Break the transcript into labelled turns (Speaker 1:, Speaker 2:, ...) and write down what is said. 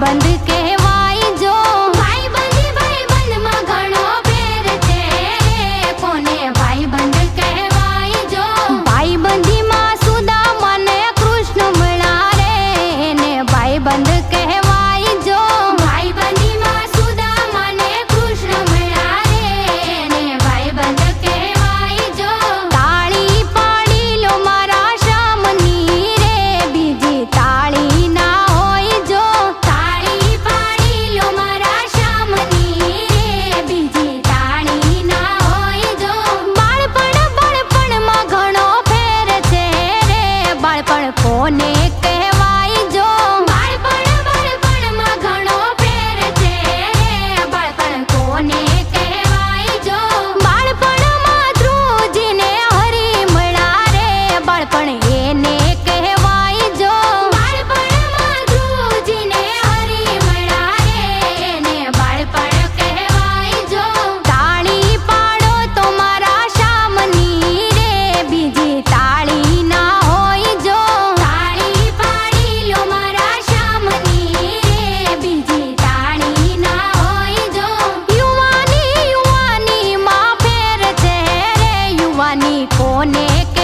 Speaker 1: बंद के બાળપણ એને કહેવાય જો. બાળપણમાં પાડો તો શામની રે, બીજી તાળી ના હોય જો. મારા શામની રે, બીજી તાળી ના હોય જો. ફેર છે યુવાની કોને કે